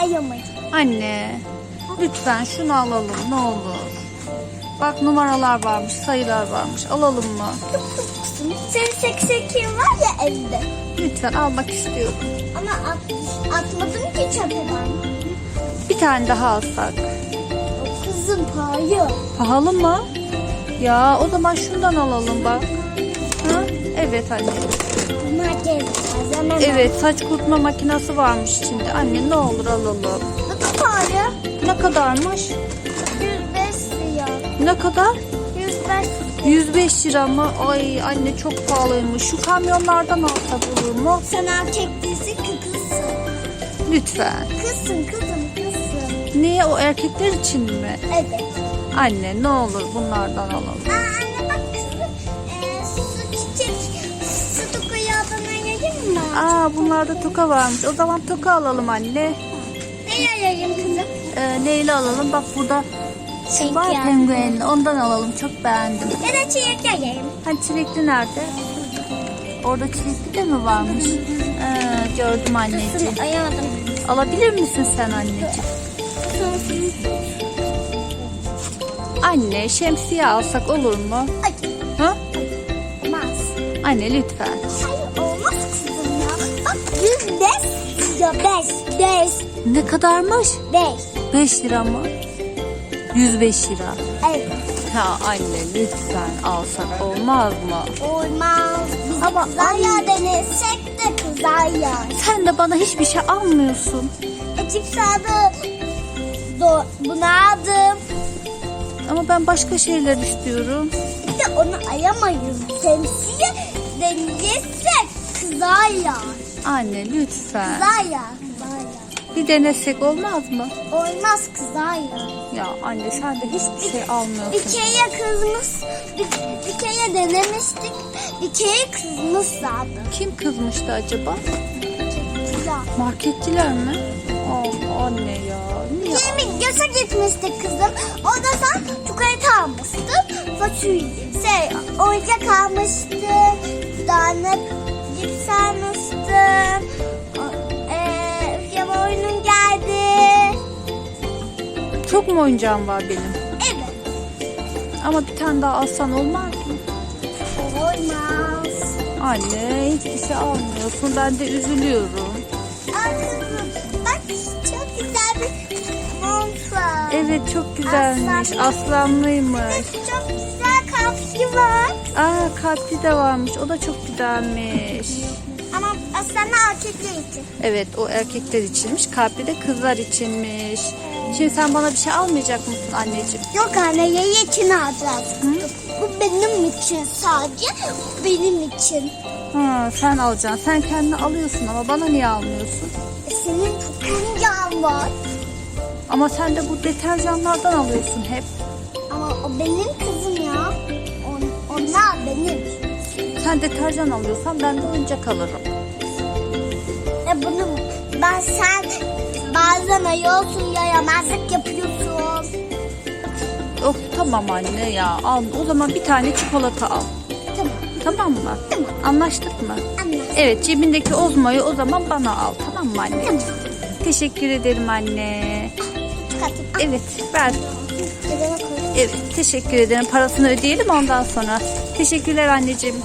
ayamayın. Anne lütfen şunu alalım ne olur. Bak numaralar varmış sayılar varmış alalım mı? Kızım senin seksekin var ya evde. Lütfen almak istiyorum. Ama at, atmadım ki ben. Bir tane daha alsak. O kızım pahalı. Pahalı mı? Ya o zaman şundan alalım bak. Ha? Evet anne. Evet saç kurutma makinesi varmış içinde. Anne ne olur alalım. Da pahalı. Ne kadarmış? 105 lira. Ne kadar? 105 105 lira mı? Ay anne çok pahalıymış. Şu kamyonlardan alsak olur mu? Sen erkek değilsin ki kızsın. Lütfen. Kızsın kızım kızsın. Niye o erkekler için mi? Evet. Anne ne olur bunlardan alalım. Aa, Aa bunlarda toka varmış. O zaman toka alalım anne. Ne yayayım kızım? Ee, neyle alalım? Bak burada şu var Peki, penguenli. Ondan alalım. Çok beğendim. Ya da çilek yayayım. Hani çilekli nerede? Orada çilekli de mi varmış? Ee, gördüm anneciğim. Ayamadım. Alabilir misin sen anneciğim? Anne şemsiye alsak olur mu? Ay Ha? olmaz. Anne lütfen. Hayır. 105 ya 5 5 Ne kadarmış? 5. 5 lira mı? 105 lira. Evet. Ya anne lütfen alsak olmaz mı? Olmaz. Biz Ama Ama kızar anne- ya denesek de kızar ya. Sen de bana hiçbir şey almıyorsun. E cips aldım. Do bunu aldım. Ama ben başka şeyler istiyorum. Bir de onu ayamayız. Temsiye denesek kızar ya. Anne lütfen. Kızar ya. Kızar ya. Bir denesek olmaz mı? Olmaz kızar ya. Ya anne sen de hiçbir şey Bir almıyorsun. kere kızmış, bir, bir kere denemiştik, bir kere kızmış zaten. Kim kızmıştı acaba? Güzel. Marketçiler mi? Oh, anne ya. Niye? Yemin göze gitmiştik kızım. Orada sen çikolata almıştın. Fasulye, şey, oyuncak almıştın. Bir tane cips almıştın. Çok mu oyuncağım var benim? Evet. Ama bir tane daha alsan olmaz mı? Olmaz. Anne hiçbir şey almıyorsun. Ben de üzülüyorum. Kızım, bak çok güzel bir mont var. Evet çok güzelmiş. Aslan. Aslanlıymış. Çok güzel kapsı var. Aa kalpli de varmış. O da çok güzelmiş. Ama aslında erkekler için. Evet o erkekler içinmiş. Kalpli de kızlar içinmiş. Şimdi sen bana bir şey almayacak mısın anneciğim? Yok anne yayı için alacağız. Bu benim için sadece. Benim için. Ha, sen alacaksın. Sen kendini alıyorsun ama bana niye almıyorsun? E, senin çok oyuncağın var. Ama sen de bu deterjanlardan alıyorsun hep. Ama o benim kızım ya. On, onlar benim. Sen deterjan alıyorsan ben de oyuncak alırım. E bunu ben sen bazen ayıyorsun yayamazlık yapıyorsun. Oh tamam anne ya. Al o zaman bir tane çikolata al. Tamam. Tamam mı? Tamam. Anlaştık mı? Anne. Evet cebindeki ozmayı o zaman bana al. Tamam mı anne? Tamam. Teşekkür ederim anne. Çıkartayım. Evet ver. Evet teşekkür ederim. Parasını ödeyelim ondan sonra. Teşekkürler anneciğim.